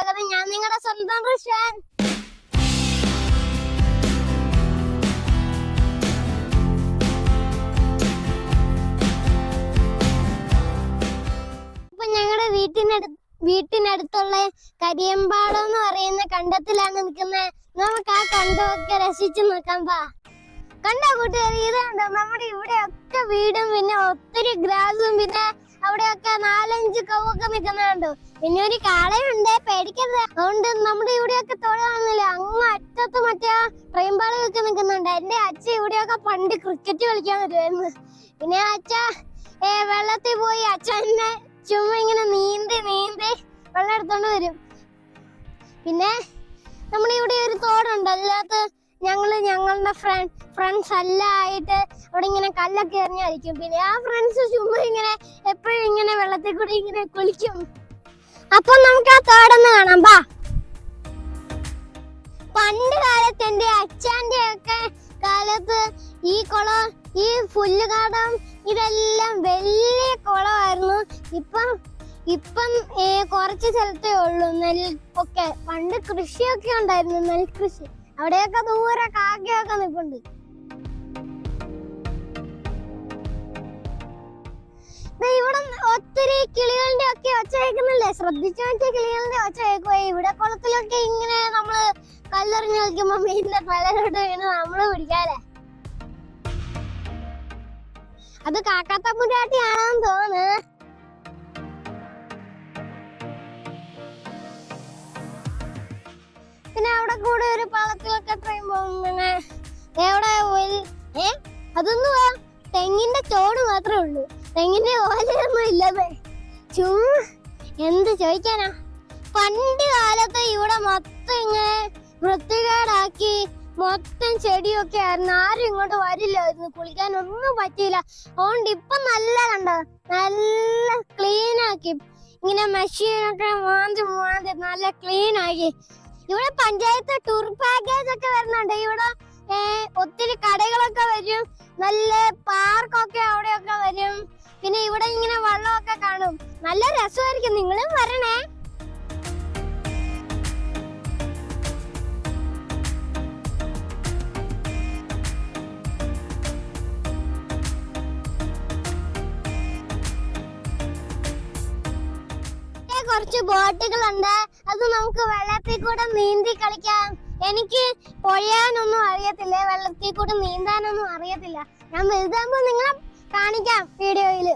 സ്വാഗതം ഞാൻ നിങ്ങളുടെ സ്വന്തം കൃഷ്ണൻ. ഇപ്പൊ ഞങ്ങളുടെ വീട്ടിനടുത്ത് വീട്ടിനടുത്തുള്ള കരിയമ്പാടം എന്ന് പറയുന്ന കണ്ടത്തിലാണ് നിൽക്കുന്നത് നമുക്ക് ആ കണ്ടമൊക്കെ രസിച്ചു നോക്കാം പാ. കണ്ടോ കൂട്ടുകാരി? ഇത് കണ്ടോ നമ്മുടെ ഇവിടെ ഒക്കെ വീടും പിന്നെ ഒത്തിരി ഗ്രാസും പിന്നെ അവിടെയൊക്കെ നാലഞ്ച് കൗവൊക്കെ നിൽക്കുന്നുണ്ട്. പിന്നെ ഒരു കാളയുണ്ട് പേടിക്കരുത്. അതുകൊണ്ട് നമ്മുടെ ഇവിടെയൊക്കെ തൊഴിലാണെന്നില്ല അങ്ങ് അറ്റത്ത് മറ്റേ ട്രെയിൻ നിൽക്കുന്നുണ്ട്. എന്റെ അച്ഛൻ ഇവിടെയൊക്കെ പണ്ട് ക്രിക്കറ്റ് കളിക്കാൻ വരുമായിരുന്നു പിന്നെ അച്ഛ വെള്ളത്തിൽ പോയി അച്ഛനെ ചുമ്മാ ഇങ്ങനെ നീന്തി നീന്തി വെള്ളം എടുത്തോണ്ട് വരും. പിന്നെ നമ്മുടെ ഇവിടെ ഒരു തോടുണ്ട്. അതിനകത്ത് ഞങ്ങൾ ഞങ്ങളുടെ ഫ്രണ്ട് ഫ്രണ്ട്സ് എല്ലാം ആയിട്ട് അവിടെ ഇങ്ങനെ കല്ലൊക്കെ എറിഞ്ഞായിരിക്കും പിന്നെ ആ ഫ്രണ്ട്സ് ചുമ്മാ ഇങ്ങനെ എപ്പോഴും ഇങ്ങനെ വെള്ളത്തിൽ കൂടി ഇങ്ങനെ കുളിക്കും. അപ്പൊ നമുക്ക് ആ തോടൊന്ന് കാണാം. ബാ. പണ്ട് കാലത്ത് എന്റെ അച്ഛന്റെ ഒക്കെ കാലത്ത് ഈ കുളം ഈ പുല്ലുകാടം ഇതെല്ലാം വലിയ കുളമായിരുന്നു. ഇപ്പം ഇപ്പം കുറച്ച് സ്ഥലത്തേ ഉള്ളൂ. നെൽ ഒക്കെ. പണ്ട് കൃഷിയൊക്കെ ഉണ്ടായിരുന്നു നെൽകൃഷി. അവിടെയൊക്കെ ദൂരെ കാക്കയൊക്കെ നിൽപ്പുണ്ട്. ഇവിടെ ഒത്തിരി കിളികളുടെ ഒക്കെ ഒച്ച കേൾക്കുന്നില്ലേ? ശ്രദ്ധിച്ചു നോക്കിയ കിളികളുടെ ഒച്ച കേൾക്കുക ഇവിടെ കുളത്തിലൊക്കെ ഇങ്ങനെ നമ്മൾ കല്ലെറിഞ്ഞ് കളിക്കുമ്പോ മീനിന്റെ തലയിലോട്ട് വീണ് നമ്മൾ പിടിക്കാല്ലേ? അത് കാക്കാത്തമ്പുരാട്ടിയാണെന്ന് തോന്നുന്നു. കൂടെ ഒരു പാളത്തിലൊക്കെ ട്രെയിൻ പോകുന്ന എവിടെ ഏ? അതൊന്നും തെങ്ങിന്റെ ചോട് മാത്രമേ ഉള്ളൂ. തെങ്ങിന്റെ ഓലയൊന്നും ഇല്ലതേ ചുമ്മാ എന്ത് ചോദിക്കാനാ? പണ്ട് കാലത്ത് ഇവിടെ മൊത്തം ഇങ്ങനെ വൃത്തികേടാക്കി മൊത്തം ചെടിയൊക്കെ ആയിരുന്നു. ആരും ഇങ്ങോട്ട് വരില്ലായിരുന്നു. കുളിക്കാൻ ഒന്നും പറ്റിയില്ല. അതുകൊണ്ട് ഇപ്പൊ നല്ല കണ്ടോ നല്ല ക്ലീൻ ആക്കി. ഇങ്ങനെ മെഷീനൊക്കെ മാന്തി മാന്തി നല്ല ക്ലീൻ ആക്കി. ഇവിടെ പഞ്ചായത്ത് ടൂർ പാക്കേജ് ഒക്കെ വരുന്നുണ്ട്. ഇവിടെ ഒത്തിരി കടകളൊക്കെ വരും. നല്ല പാർക്കൊക്കെ അവിടെയൊക്കെ വരും. പിന്നെ ഇവിടെ ഇങ്ങനെ വെള്ളമൊക്കെ കാണും. നല്ല രസമായിരിക്കും. നിങ്ങളും വരണേ. കുറച്ച് ബോട്ടുകളുണ്ട്. അത് നമുക്ക് വെള്ളത്തിൽ കൂടെ നീന്തി കളിക്കാം. എനിക്ക് പൊഴിയാനൊന്നും അറിയത്തില്ല വെള്ളത്തിൽ കൂടെ നീന്താനൊന്നും അറിയത്തില്ല. ഞാൻ വലുതാകുമ്പോ നിങ്ങളെ കാണിക്കാം വീഡിയോയിൽ.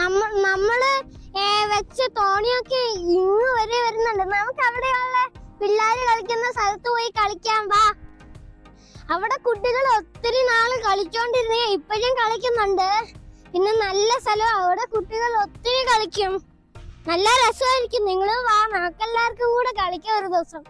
നമ്മൾ വെച്ച് തോണിയൊക്കെ ഇന്ന് വരെ വരുന്നുണ്ട്. നമുക്ക് അവിടെയുള്ള പിള്ളേര് കളിക്കുന്ന സ്ഥലത്ത് പോയി കളിക്കാൻ വാ. അവിടെ കുട്ടികൾ ഒത്തിരി നാൾ കളിച്ചോണ്ടിരുന്ന ഇപ്പോഴും കളിക്കുന്നുണ്ട്. പിന്നെ നല്ല സ്ഥലം അവിടെ കുട്ടികൾ ഒത്തിരി കളിക്കും. നല്ല രസമായിരിക്കും. നിങ്ങളും വാ നമുക്കെല്ലാവർക്കും കൂടെ കളിക്കാം ഒരു ദിവസം.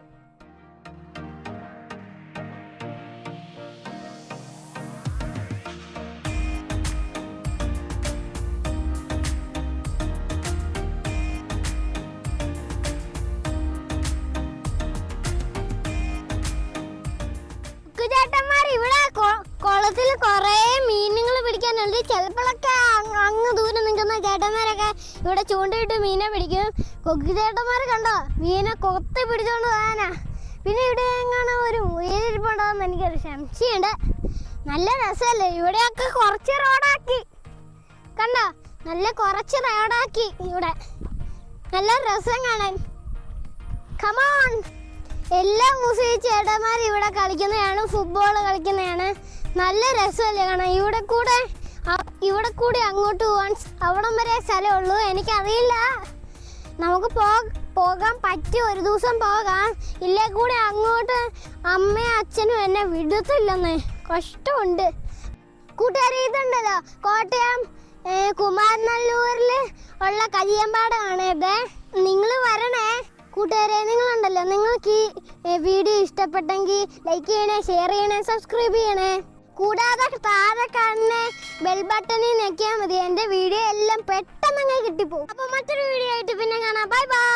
കൊറേ മീനുകൾ പിടിക്കാനുണ്ട്. ചിലപ്പോഴൊക്കെ അങ്ങ് ദൂരെ നിൽക്കുന്ന ചേട്ടന്മാരൊക്കെ ഇവിടെ ചൂണ്ടയിട്ട് മീനെ പിടിക്കും. കൊക്ക് ചേട്ടന്മാർ കണ്ടോ? മീനെ കൊത്തി പിടിച്ചോണ്ട് പോകാനാ. പിന്നെ ഇവിടെ എങ്ങനെ ഒരു മുയലിരിപ്പുണ്ടോന്ന് എനിക്കൊരു സംശയമുണ്ട്. നല്ല രസമല്ലേ? ഇവിടെയൊക്കെ കുറച്ച് റോഡാക്കി. കണ്ടോ? നല്ല കുറച്ച് റോഡാക്കി ഇവിടെ. നല്ല രസം കാണാൻ. കമോൺ എല്ലാ മുസ്ലിം ചേട്ടന്മാരും ഇവിടെ കളിക്കുന്നതാണ് ഫുട്ബോൾ കളിക്കുന്നതാണ്. നല്ല രസമല്ലേ കാണാൻ? ഇവിടെ കൂടെ ഇവിടെ കൂടി അങ്ങോട്ട് പോവാൻ സ് അവിടം വരെ സ്ഥലമുള്ളൂ. എനിക്കറിയില്ല. നമുക്ക് പോ പോകാൻ പറ്റിയ ഒരു ദിവസം പോകാം. ഇല്ലേ കൂടെ അങ്ങോട്ട് അമ്മയും അച്ഛനും എന്നെ വിടത്തില്ലെന്ന്. കഷ്ടമുണ്ട്. കൂട്ടുകാരി ഇതുണ്ടല്ലോ. കോട്ടയം കുമാരനല്ലൂരിൽ ഉള്ള കയ്യമ്പാടാണ് ഇത് നിങ്ങൾ വരണേ. കൂട്ടുകാരെ നിങ്ങളുണ്ടല്ലോ. നിങ്ങൾക്ക് ഈ വീഡിയോ ഇഷ്ടപ്പെട്ടെങ്കിൽ ലൈക്ക് ചെയ്യണേ ഷെയർ ചെയ്യണേ സബ്സ്ക്രൈബ് ചെയ്യണേ. കൂടാതെ താഴെ കാണുന്ന ബെൽ ബട്ടണിൽ ഞെക്കിയാൽ മതി. എന്റെ വീഡിയോ എല്ലാം പെട്ടെന്ന് അങ്ങ് കിട്ടിപ്പോകും. അപ്പോൾ മറ്റൊരു വീഡിയോ ആയിട്ട് പിന്നെ കാണാം. Bye bye